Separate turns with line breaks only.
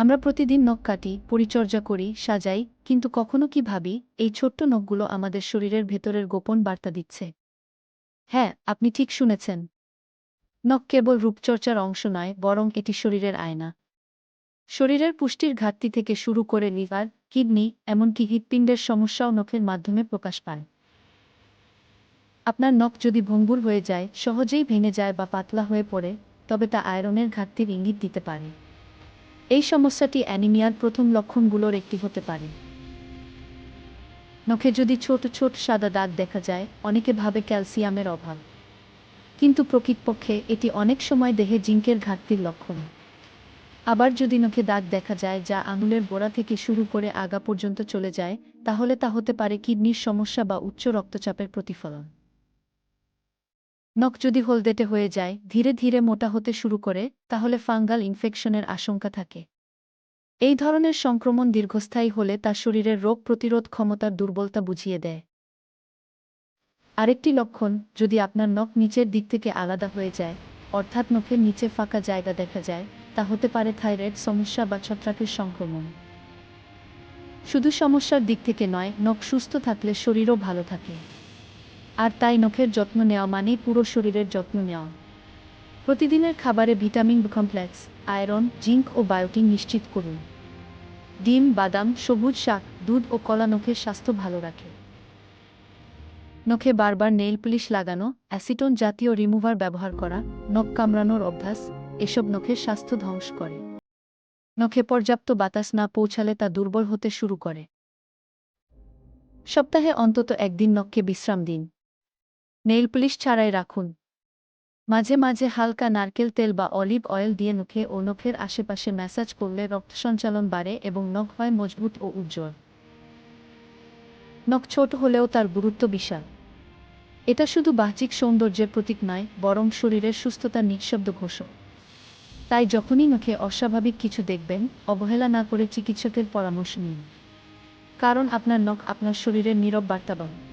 আমরা প্রতিদিন নখ কাটি, পরিচর্যা করি, সাজাই, কিন্তু কখনো কি ভাবি, এই ছোট্ট নখগুলো আমাদের শরীরের ভেতরের গোপন বার্তা দিচ্ছে। হ্যাঁ আপনি ঠিক শুনেছেন। নখ কেবল রূপচর্চার অংশ নয়, বরং এটি শরীরের আয়না। শরীরের পুষ্টির ঘাটতি থেকে শুরু করে লিভার, কিডনি, এমনকি হৃৎপিণ্ডের সমস্যাও নখের মাধ্যমে প্রকাশ পায়। আপনার নখ যদি ভঙ্গুর হয়ে যায়, সহজেই ভেঙে যায় বা পাতলা হয়ে পড়ে, তবে তা আয়রনের ঘাটতির ইঙ্গিত দিতে পারে। এই সমস্যাটি অ্যানিমিয়ার প্রথম লক্ষণগুলোর একটি হতে পারে। নখে যদি ছোট ছোট সাদা দাগ দেখা যায়, অনেকে ভাবে ক্যালসিয়ামের অভাব। কিন্তু প্রকৃতপক্ষে এটি অনেক সময় দেহে জিঙ্কের ঘাটতির লক্ষণ। আবার যদি নখে দাগ দেখা যায় যা আঙুলের গোড়া থেকে শুরু করে আগা পর্যন্ত চলে যায়, তাহলে তা হতে পারে কিডনির সমস্যা বা উচ্চ রক্তচাপের প্রতিফলন। নখ যদি হলদেটে হয়ে যায়, ধীরে ধীরে মোটা হতে শুরু করে, তাহলে ফাঙ্গাল ইনফেকশনের আশঙ্কা থাকে। এই ধরনের সংক্রমণ দীর্ঘস্থায়ী হলে তার শরীরের রোগ প্রতিরোধ ক্ষমতার দুর্বলতা বুঝিয়ে দেয়। আরেকটি লক্ষণ, যদি আপনার নখ নিচের দিক থেকে আলাদা হয়ে যায়, অর্থাৎ নখের নিচে ফাঁকা জায়গা দেখা যায়, তা হতে পারে থাইরয়েড সমস্যা বা ছত্রাকের সংক্রমণ। শুধু সমস্যার দিক থেকে নয়, নখ সুস্থ থাকলে শরীরও ভালো থাকে। আর তাই নখের যত্ন নেওয়া মানেই পুরো শরীরের যত্ন নেওয়া। প্রতিদিনের খাবারে ভিটামিন কমপ্লেক্স, আয়রন, জিঙ্ক ও বায়োটিন নিশ্চিত করুন। ডিম, বাদাম, সবুজ শাক, দুধ ও কলা নখের স্বাস্থ্য ভালো রাখে। নখে বারবার নেইল পুলিশ লাগানো, অ্যাসিটোন জাতীয় রিমুভার ব্যবহার করা, নখ কামড়ানোর অভ্যাস, এসব নখের স্বাস্থ্য ধ্বংস করে। নখে পর্যাপ্ত বাতাস না পৌঁছালে তা দুর্বল হতে শুরু করে। সপ্তাহে অন্তত একদিন নখকে বিশ্রাম দিন। নেইল পুলিশ ছাড়াই রাখুন। মাঝে মাঝে হালকা নারকেল তেল বা অলিভ অয়েল দিয়ে নখে ও নখের আশেপাশে ম্যাসাজ করলে রক্ত সঞ্চালন বাড়ে এবং নখ হয় মজবুত ও উজ্জ্বল। নখ ছোট হলেও তার গুরুত্ব বিশাল। এটা শুধু বাহ্যিক সৌন্দর্যের প্রতীক নয়, বরং শরীরের সুস্থতার নিঃশব্দ ঘোষক। তাই যখনই নখে অস্বাভাবিক কিছু দেখবেন, অবহেলা না করে চিকিৎসকের পরামর্শ নিন। কারণ আপনার নখ আপনার শরীরের নীরব বার্তা বার্তাবাহক